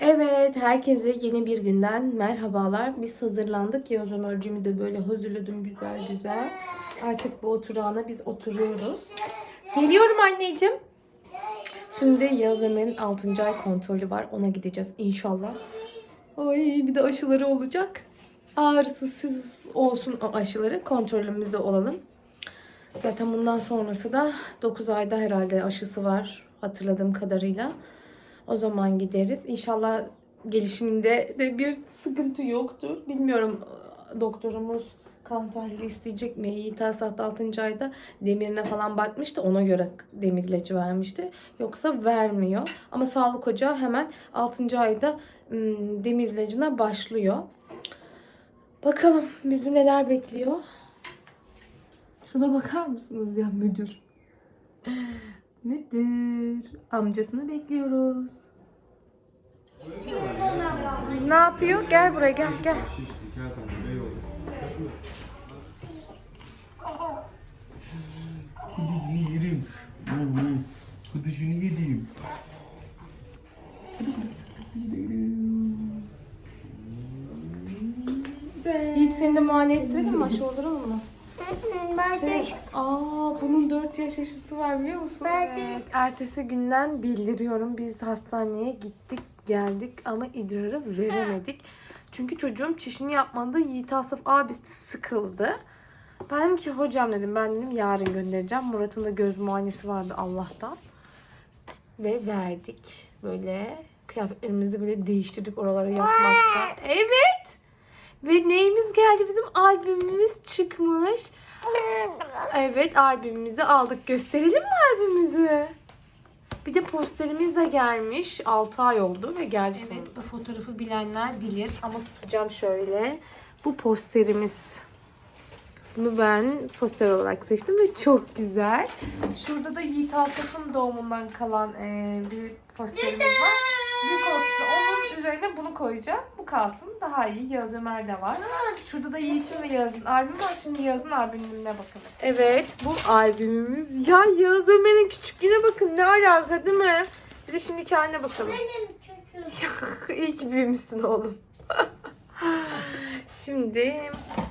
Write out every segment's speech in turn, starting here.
Evet, herkese yeni bir günden merhabalar. Biz hazırlandık. Yavuz Ömerciğimi de böyle hazırladım güzel güzel. Artık bu oturağına biz oturuyoruz. Geliyorum anneciğim. Şimdi Yavuz Ömer'in 6. ay kontrolü var. Ona gideceğiz inşallah. Ay bir de aşıları olacak. Ağrısız olsun o aşıları. Kontrolümüzde olalım. Zaten bundan sonrası da 9 ayda herhalde aşısı var hatırladığım kadarıyla. O zaman gideriz. İnşallah gelişiminde de bir sıkıntı yoktur. Bilmiyorum doktorumuz kan tahlili isteyecek mi? Yiğit Asat 6. ayda demirine falan bakmıştı. Ona göre demir ilacı vermişti. Yoksa vermiyor. Ama sağlık ocağı hemen 6. ayda demir ilacına başlıyor. Bakalım bizi neler bekliyor. Şuna bakar mısınız ya müdür? Müdür. Amcasını bekliyoruz. Ne yapıyor? Gel buraya gel gel. Kudüsünü yerim. Kudüsünü yediğim. Yiğit seni de muayene ettirelim mi? Aşı olduralım mı? Ben de Aa bunun 4 yaş aşısı var biliyor musun? Ben de- Evet. Ertesi günden bildiriyorum. Biz hastaneye gittik geldik ama idrarı veremedik. Çünkü çocuğum çişini yapmadı. Yiğit Asaf abisi de sıkıldı. Ben dedim ki hocam dedim ben dedim yarın göndereceğim. Murat'ın da göz muayenesi vardı Allah'tan. Ve verdik. Böyle kıyafetlerimizi böyle değiştirdik oralara yapmaktan. Evet. Ve neyimiz geldi? Bizim albümümüz çıkmış. Evet albümümüzü aldık. Gösterelim mi albümümüzü? Bir de posterimiz de gelmiş. 6 ay oldu ve geldi Evet bu fotoğrafı bilenler bilir ama tutacağım şöyle. Bu posterimiz. Bunu ben poster olarak seçtim ve çok güzel. Şurada da Yiğit Alsaf'ın doğumundan kalan eee, bir posterimiz var. Büyük olsun. Onun üzerine bunu koyacağım. Bu kalsın. Daha iyi. Yağız Ömer de var. Şurada da Yiğit'in ve Yağız'ın albümü var. Şimdi Yağız'ın albümüne bakalım. Evet bu albümümüz. Ya Yağız Ömer'in küçüklüğüne bakın. Ne alaka değil mi? Bir de şimdiki haline bakalım. benim çocuğum. İyi ki büyümüşsün oğlum. Şimdi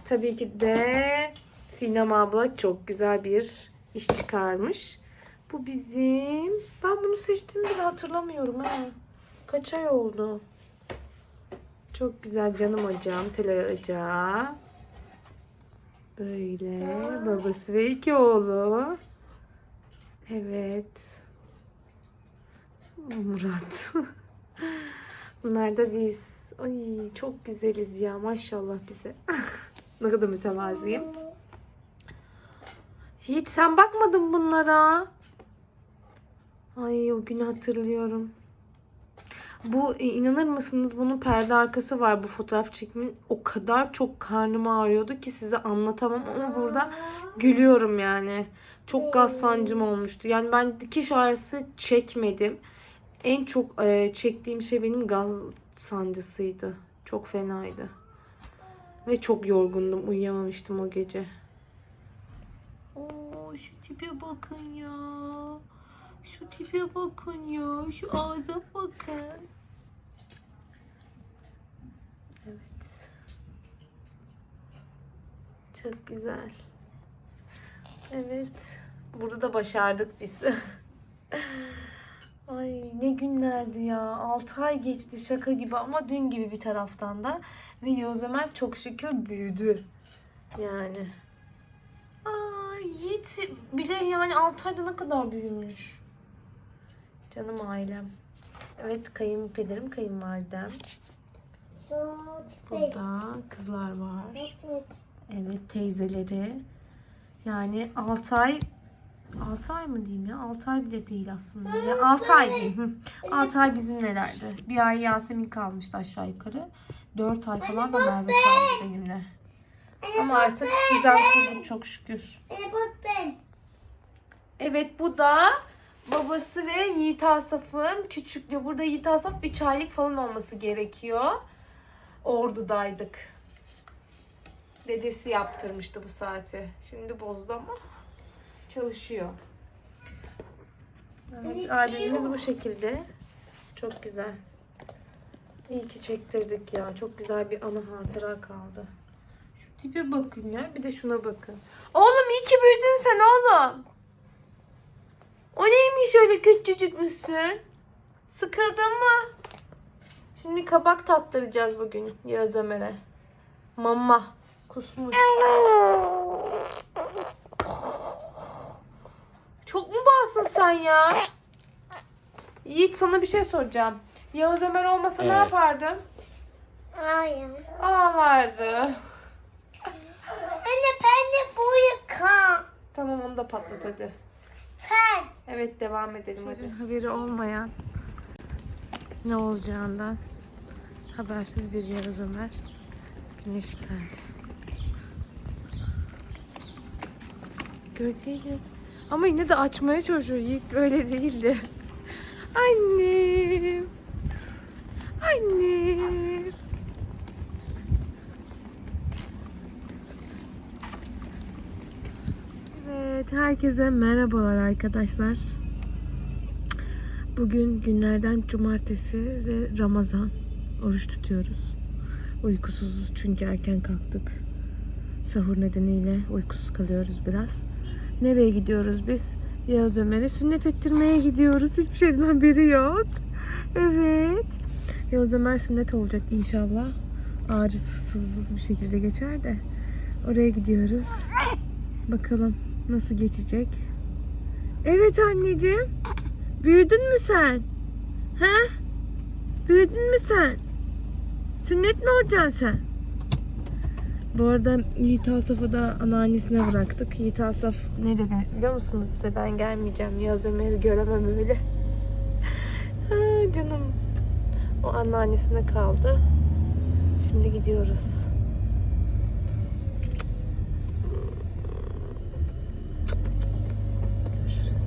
tabii ki de Sinem abla çok güzel bir iş çıkarmış. Bu bizim. Ben bunu seçtiğimi bile hatırlamıyorum ha. Kaç ay oldu? Çok güzel canım hocam. Tele ocağı. Böyle babası ve iki oğlu. Evet. Murat. Bunlar da biz. Ay çok güzeliz ya maşallah bize. ne kadar mütevazıyım. Hiç sen bakmadın bunlara. Ay o günü hatırlıyorum. Bu e, inanır mısınız bunun perde arkası var bu fotoğraf çekimin. O kadar çok karnım ağrıyordu ki size anlatamam ama burada gülüyorum yani. Çok gaz sancım olmuştu. Yani ben dikiş ağrısı çekmedim. En çok e, çektiğim şey benim gaz sancısıydı. Çok fenaydı. Ve çok yorgundum. Uyuyamamıştım o gece. Oo, şu tipe bakın ya. Şu tipe bakın ya. Şu ağza bakın. Evet. Çok güzel. Evet. Burada da başardık biz. Ay ne günlerdi ya. 6 ay geçti şaka gibi ama dün gibi bir taraftan da. Ve Yavuz Ömer çok şükür büyüdü. Yani. Ay Yiğit bile yani 6 ayda ne kadar büyümüş. Canım ailem. Evet kayınpederim, kayınvalidem. Burada kızlar var. Evet teyzeleri. Yani 6 ay 6 ay mı diyeyim ya? 6 ay bile değil aslında. Ya 6 ay diyeyim. 6 ay bizimlelerdi. Bir ay Yasemin kalmıştı aşağı yukarı. 4 ay falan da Merve kaldı benimle. Ama artık güzel kurduk çok şükür. Evet bu da babası ve Yiğit Asaf'ın küçüklüğü. Burada Yiğit Asaf 3 aylık falan olması gerekiyor. Ordu'daydık. Dedesi yaptırmıştı bu saati. Şimdi bozdu ama çalışıyor. Evet, albümümüz bu şekilde. Çok güzel. İyi ki çektirdik ya. Çok güzel bir anı hatıra kaldı. Şu tipe bakın ya. Bir de şuna bakın. Oğlum iyi ki büyüdün sen oğlum. O neymiş öyle küçücük müsün? Sıkıldın mı? Şimdi kabak tattıracağız bugün Yağız Ömer'e. Mama. Kusmuş. Çok mu bağımsın sen ya? Yiğit sana bir şey soracağım. Yağız Ömer olmasa ne yapardın? Hayır. Ağlardı. Anne ben de bu yıka. Tamam onu da patlat hadi. Sen. Evet devam edelim hadi. Haberi olmayan ne olacağından habersiz bir Yağız Ömer. Güneş geldi. Gölgeyim. Ama yine de açmaya çalışıyor. Yiğit öyle değildi. Annem. Evet, herkese merhabalar arkadaşlar. Bugün günlerden cumartesi ve Ramazan. Oruç tutuyoruz. Uykusuzuz çünkü erken kalktık. Sahur nedeniyle uykusuz kalıyoruz biraz. Nereye gidiyoruz biz? Yağız Ömer'e sünnet ettirmeye gidiyoruz. Hiçbir şeyden haberi yok. Evet. Yağız Ömer sünnet olacak inşallah. Ağrısız, bir şekilde geçer de. Oraya gidiyoruz. Bakalım nasıl geçecek. Evet anneciğim. Büyüdün mü sen? He? Büyüdün mü sen? Sünnet mi olacaksın sen? Bu arada Yiğit Asaf'ı da anneannesine bıraktık. Yiğit Asaf ne dedi biliyor musunuz bize? Ben gelmeyeceğim. Yaz Ömer'i göremem öyle. Ha, canım. O anneannesine kaldı. Şimdi gidiyoruz. Görüşürüz.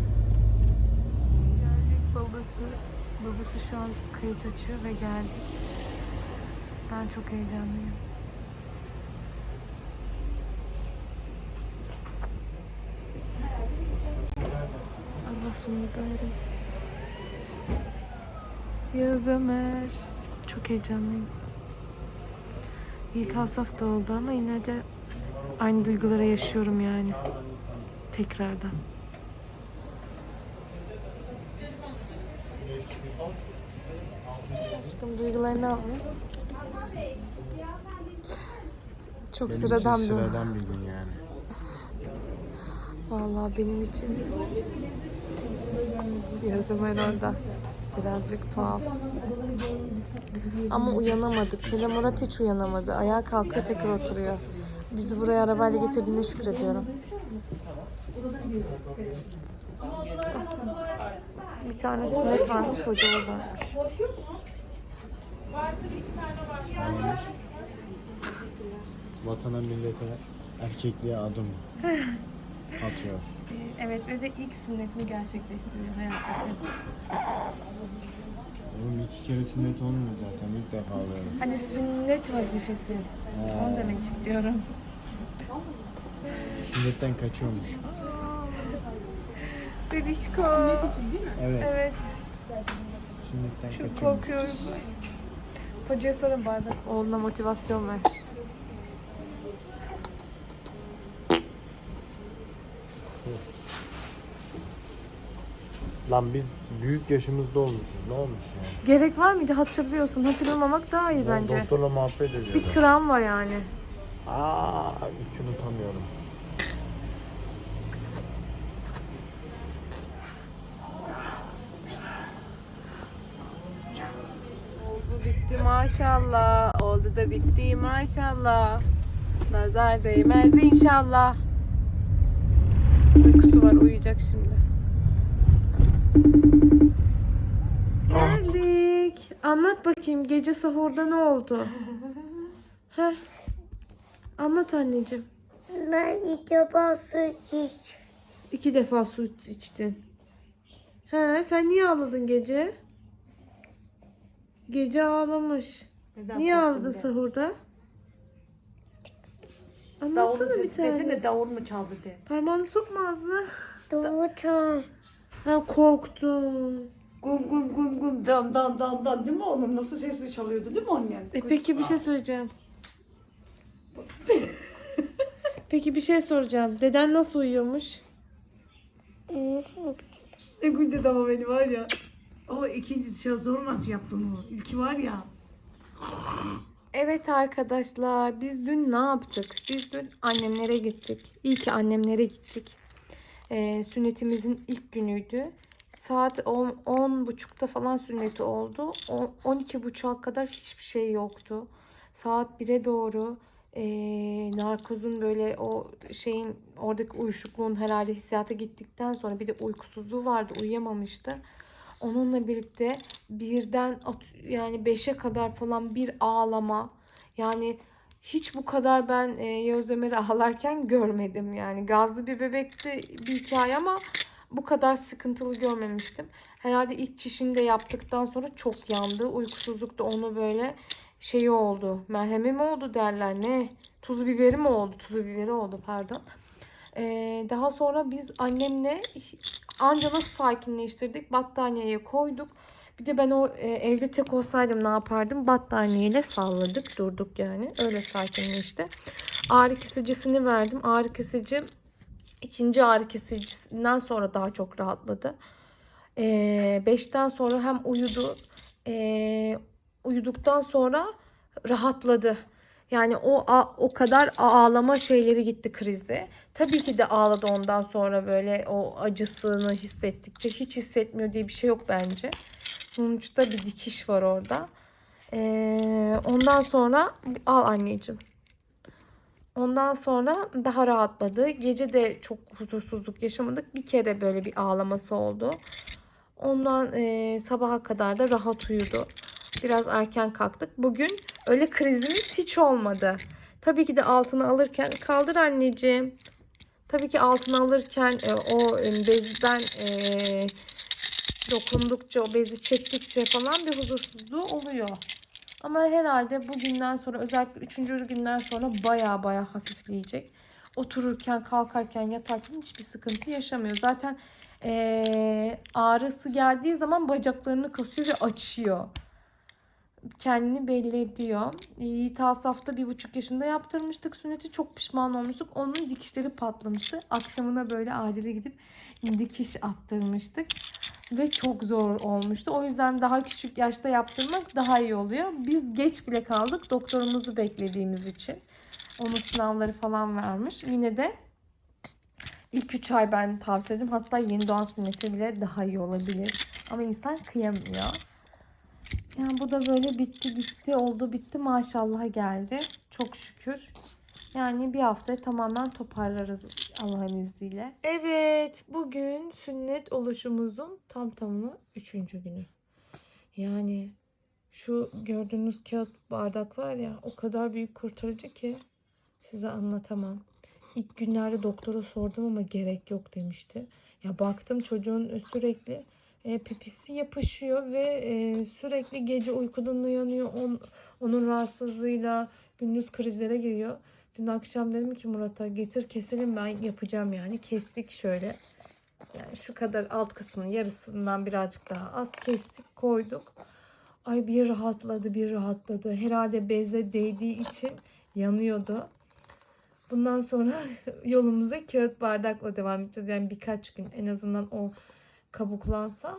Geldik babası. Babası şu an kayıt açıyor ve geldik. Ben çok heyecanlıyım. Allah sonumuzu hayır Yağız. Çok heyecanlıyım. Yiğit Asaf da oldu ama yine de aynı duygulara yaşıyorum yani. Tekrardan. Aşkım duygularını alayım. Çok sıradan bir Sıradan bir gün yani. Vallahi benim için Yağız Ömer orada. Birazcık tuhaf. Ama uyanamadık. Hele Murat hiç uyanamadı. Ayağa kalkıyor tekrar oturuyor. Bizi buraya arabayla getirdiğine şükrediyorum. Bir tane sünnet varmış, hoca oradaymış. Vatana millete erkekliğe adım atıyor. Evet ve de ilk sünnetini gerçekleştiriyor hayattaki. Oğlum iki kere sünnet olmuyor zaten ilk defa oluyorum. Hani sünnet vazifesi. Onu demek istiyorum. Sünnetten kaçıyormuş. Bebişko. Evet, Evet. sünnetten Çok kaçıyormuş. korkuyorum. Hocaya sorun bari. Oğluna motivasyon ver. Lan biz büyük yaşımızda olmuşuz. Ne olmuş yani? Gerek var mıydı? Hatırlıyorsun. Hatırlamamak daha iyi Ben bence. Doktorla muhabbet ediyordu. Bir travma var yani. Aa, hiç unutamıyorum. Maşallah. Oldu da bitti maşallah. Nazar değmez inşallah. Uykusu var uyuyacak şimdi. Geldik. Anlat bakayım gece sahurda ne oldu? Heh. Anlat anneciğim. Ben ilk defa su iç. İki defa su içtin. He, sen niye ağladın gece? Gece ağlamış. niye ağladın sahurda? Anlatsana bir tane. Desene davul mu çaldı de. Parmağını sokma ağzına. Doğucan. Ha korktun. Gum gum gum gum dan dan dan dan değil mi oğlum? Nasıl sesli çalıyordu değil mi annem? E peki bir şey söyleyeceğim. peki bir şey soracağım. Deden nasıl uyuyormuş? Ne güldü ama beni var ya. Ama ikinci zor nasıl yaptın onu? İlki var ya. Evet arkadaşlar biz dün ne yaptık? Biz dün annemlere gittik. İyi ki annemlere gittik. Ee, sünnetimizin ilk günüydü. Saat 10, 10 buçukta falan sünneti oldu. O- 12 buçuğa kadar hiçbir şey yoktu. Saat 1'e doğru ee, narkozun böyle o şeyin oradaki uyuşukluğun herhalde hissiyatı gittikten sonra bir de uykusuzluğu vardı uyuyamamıştı. Onunla birlikte birden at- yani 5'e kadar falan bir ağlama. Yani hiç bu kadar ben e, Yağız Ömer'i ağlarken görmedim. Yani gazlı bir bebekti bir hikaye ama bu kadar sıkıntılı görmemiştim. Herhalde ilk çişini de yaptıktan sonra çok yandı. Uykusuzluk da onu böyle şeyi oldu. Merhemi mi oldu derler ne? Tuzu biberi mi oldu? Tuzu biberi oldu pardon. Ee, daha sonra biz annemle anca nasıl sakinleştirdik? Battaniyeye koyduk. Bir de ben o e, evde tek olsaydım ne yapardım? Battaniyeyle salladık durduk yani. Öyle sakinleşti. Ağrı kesicisini verdim. Ağrı kesici ikinci ağrı kesicisinden sonra daha çok rahatladı. Ee, beşten sonra hem uyudu. ee, uyuduktan sonra rahatladı. Yani o o kadar ağlama şeyleri gitti krizi. Tabii ki de ağladı ondan sonra böyle o acısını hissettikçe. Hiç hissetmiyor diye bir şey yok bence. Sonuçta bir dikiş var orada. Ee, ondan sonra al anneciğim. Ondan sonra daha rahatladı. Gece de çok huzursuzluk yaşamadık. Bir kere böyle bir ağlaması oldu. Ondan e, sabaha kadar da rahat uyudu. Biraz erken kalktık. Bugün öyle krizimiz hiç olmadı. Tabii ki de altına alırken kaldır anneciğim. Tabii ki altına alırken e, o e, bezden e, dokundukça, o bezi çektikçe falan bir huzursuzluğu oluyor. Ama herhalde bugünden sonra özellikle üçüncü günden sonra baya baya hafifleyecek. Otururken, kalkarken, yatarken hiçbir sıkıntı yaşamıyor. Zaten eee, ağrısı geldiği zaman bacaklarını kasıyor ve açıyor. Kendini belli ediyor. Yiğit Asaf'ta bir buçuk yaşında yaptırmıştık sünneti. Çok pişman olmuştuk. Onun dikişleri patlamıştı. Akşamına böyle acile gidip dikiş attırmıştık. Ve çok zor olmuştu. O yüzden daha küçük yaşta yaptırmak daha iyi oluyor. Biz geç bile kaldık doktorumuzu beklediğimiz için. Onun sınavları falan vermiş. Yine de ilk 3 ay ben tavsiye ederim. Hatta yeni doğan sünneti bile daha iyi olabilir. Ama insan kıyamıyor. Yani bu da böyle bitti gitti oldu bitti maşallah geldi. Çok şükür. Yani bir haftaya tamamen toparlarız Allah'ın izniyle. Evet bugün sünnet oluşumuzun tam tamına üçüncü günü. Yani şu gördüğünüz kağıt bardak var ya o kadar büyük kurtarıcı ki size anlatamam. İlk günlerde doktora sordum ama gerek yok demişti. Ya baktım çocuğun sürekli e, pipisi yapışıyor ve e, sürekli gece uykudan uyanıyor. On, onun rahatsızlığıyla gündüz krizlere giriyor. Dün akşam dedim ki Murat'a getir keselim ben yapacağım yani. Kestik şöyle. Yani şu kadar alt kısmının yarısından birazcık daha az kestik koyduk. Ay bir rahatladı bir rahatladı. Herhalde beze değdiği için yanıyordu. Bundan sonra yolumuza kağıt bardakla devam edeceğiz. Yani birkaç gün en azından o kabuklansa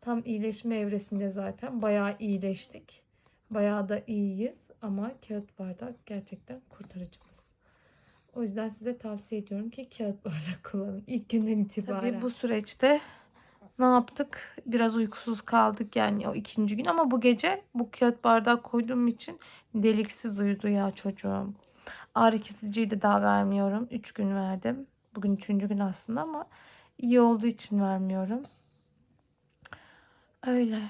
tam iyileşme evresinde zaten. Bayağı iyileştik. Bayağı da iyiyiz ama kağıt bardak gerçekten kurtarıcımız. O yüzden size tavsiye ediyorum ki kağıt bardak kullanın ilk günden itibaren. Tabii bu süreçte ne yaptık? Biraz uykusuz kaldık yani o ikinci gün ama bu gece bu kağıt bardak koyduğum için deliksiz uyudu ya çocuğum. Ağrı kesiciyi de daha vermiyorum. 3 gün verdim. Bugün üçüncü gün aslında ama iyi olduğu için vermiyorum. Öyle.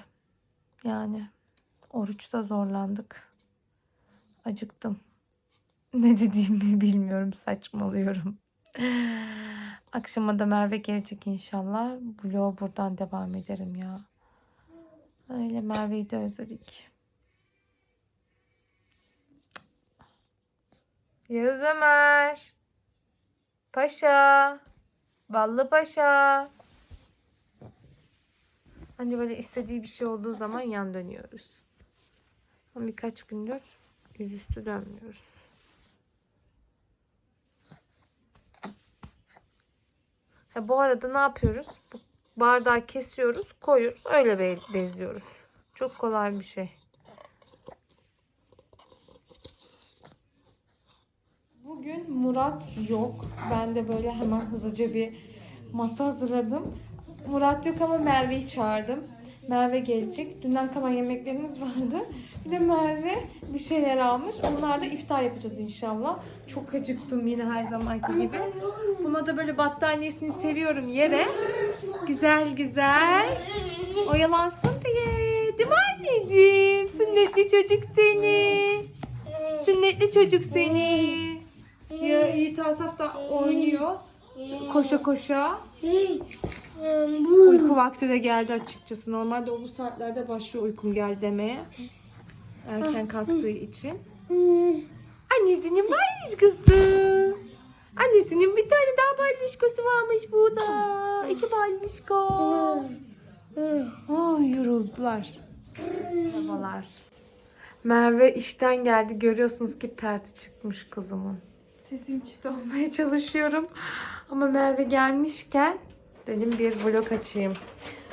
Yani oruçta zorlandık. Acıktım. Ne dediğimi bilmiyorum. Saçmalıyorum. Akşama da Merve gelecek inşallah. Vlog buradan devam ederim ya. Öyle Merve'yi de özledik. Yağız Ömer. Paşa. Ballı Paşa. Hani böyle istediği bir şey olduğu zaman yan dönüyoruz. Birkaç gündür yüzüstü dönmüyoruz. Ha, bu arada ne yapıyoruz? Bu bardağı kesiyoruz, koyuyoruz, öyle be- bezliyoruz. Çok kolay bir şey. Bugün Murat yok. Ben de böyle hemen hızlıca bir masa hazırladım. Murat yok ama Merve'yi çağırdım. Merve gelecek. Dünden kalan yemeklerimiz vardı. Bir de Merve bir şeyler almış. Onlarla iftar yapacağız inşallah. Çok acıktım yine her zamanki gibi. Buna da böyle battaniyesini seriyorum yere. Güzel güzel. Oyalansın diye. Değil mi anneciğim? Sünnetli çocuk seni. Sünnetli çocuk seni. Ya Yiğit Asaf da oynuyor. Koşa koşa. Uyku vakti de geldi açıkçası. Normalde o bu saatlerde başlıyor uykum geldi demeye. Erken kalktığı için. Annesinin balişkosu. Annesinin bir tane daha balişkosu varmış burada. İki balişko. Ay yoruldular. Babalar. Merve işten geldi. Görüyorsunuz ki perti çıkmış kızımın. Sesim çıktı olmaya çalışıyorum. Ama Merve gelmişken dedim bir vlog açayım.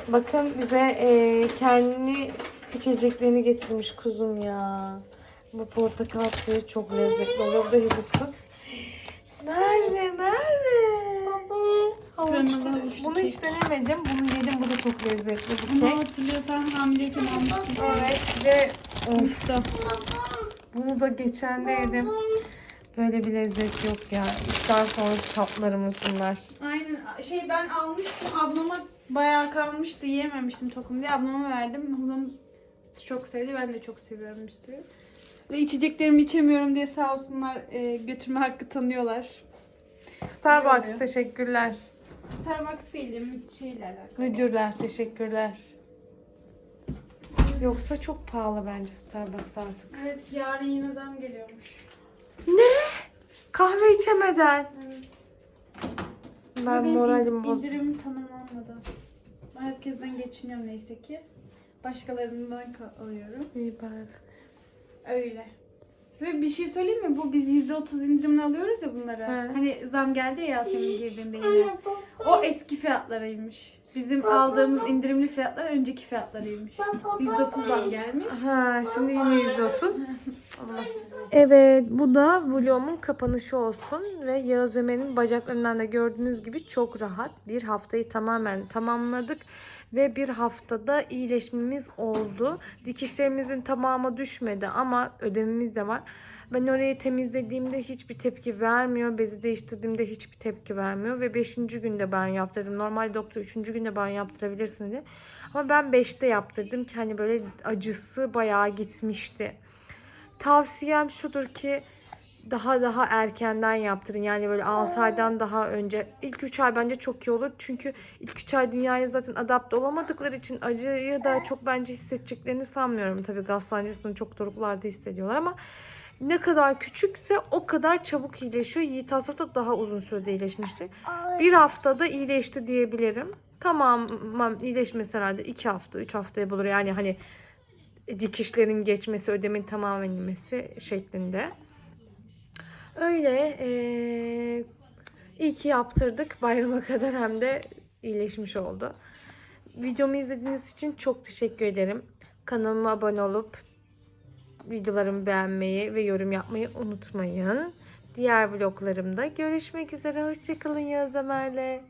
Bakın bize e, kendi içeceklerini getirmiş kuzum ya. Bu portakal suyu çok lezzetli oluyor. Bu da hibiskus. Merve, Merve. Kremalı havuçlu Bunu hiç denemedim. Bunu yedim. Bu da çok lezzetli. Bu Bunu kek. hatırlıyorsan hamileyken almıştım. Evet ve of, Mustafa. bunu da geçen de yedim. Böyle bir lezzet yok ya. İftar sonrası tatlarımız bunlar. Aynen şey ben almıştım ablama bayağı kalmıştı yiyememiştim tokum diye ablama verdim. Ablam çok sevdi ben de çok seviyorum bisküvi. Ve içeceklerimi içemiyorum diye sağ olsunlar e, götürme hakkı tanıyorlar. Starbucks oluyor. teşekkürler. Starbucks değil şeyle alakalı. Müdürler teşekkürler. Yoksa çok pahalı bence Starbucks artık. Evet yarın yine zam geliyormuş. Kahve içemeden. Ve Ben benim moralim bozuldu. indirimim tanımlanmadı. Ben herkesten geçiniyorum neyse ki. Başkalarından ka- alıyorum. İyi bari. Öyle. Ve bir şey söyleyeyim mi? Bu biz %30 indirimle alıyoruz ya bunları. He. Hani zam geldi ya Yasemin girdiğinde yine. O eski fiyatlarıymış. Bizim aldığımız indirimli fiyatlar önceki fiyatlarıymış. %30 zam gelmiş. Ha, şimdi yine 130. Evet, bu da vlogumun kapanışı olsun ve Yağız Ömer'in bacaklarından da gördüğünüz gibi çok rahat. Bir haftayı tamamen tamamladık ve bir haftada iyileşmemiz oldu. Dikişlerimizin tamamı düşmedi ama ödemimiz de var. Ben orayı temizlediğimde hiçbir tepki vermiyor. Bezi değiştirdiğimde hiçbir tepki vermiyor. Ve 5. günde ben yaptırdım. Normal doktor 3. günde ben yaptırabilirsin dedi. Ama ben 5'te yaptırdım ki hani böyle acısı bayağı gitmişti. Tavsiyem şudur ki daha daha erkenden yaptırın. Yani böyle 6 aydan daha önce. İlk 3 ay bence çok iyi olur. Çünkü ilk 3 ay dünyaya zaten adapte olamadıkları için acıyı da çok bence hissedeceklerini sanmıyorum. Tabii gaz sancısını çok doruklarda hissediyorlar ama ne kadar küçükse o kadar çabuk iyileşiyor. Yiğit Asaf da daha uzun sürede iyileşmişti. Bir haftada iyileşti diyebilirim. Tamam iyileşmesi herhalde 2 hafta 3 haftaya bulur. Yani hani dikişlerin geçmesi, ödemin tamamen şeklinde. Öyle eee iyi ki yaptırdık bayrama kadar hem de iyileşmiş oldu. Videomu izlediğiniz için çok teşekkür ederim. Kanalıma abone olup videolarımı beğenmeyi ve yorum yapmayı unutmayın. Diğer vloglarımda görüşmek üzere. Hoşçakalın Yağız Ömer'le.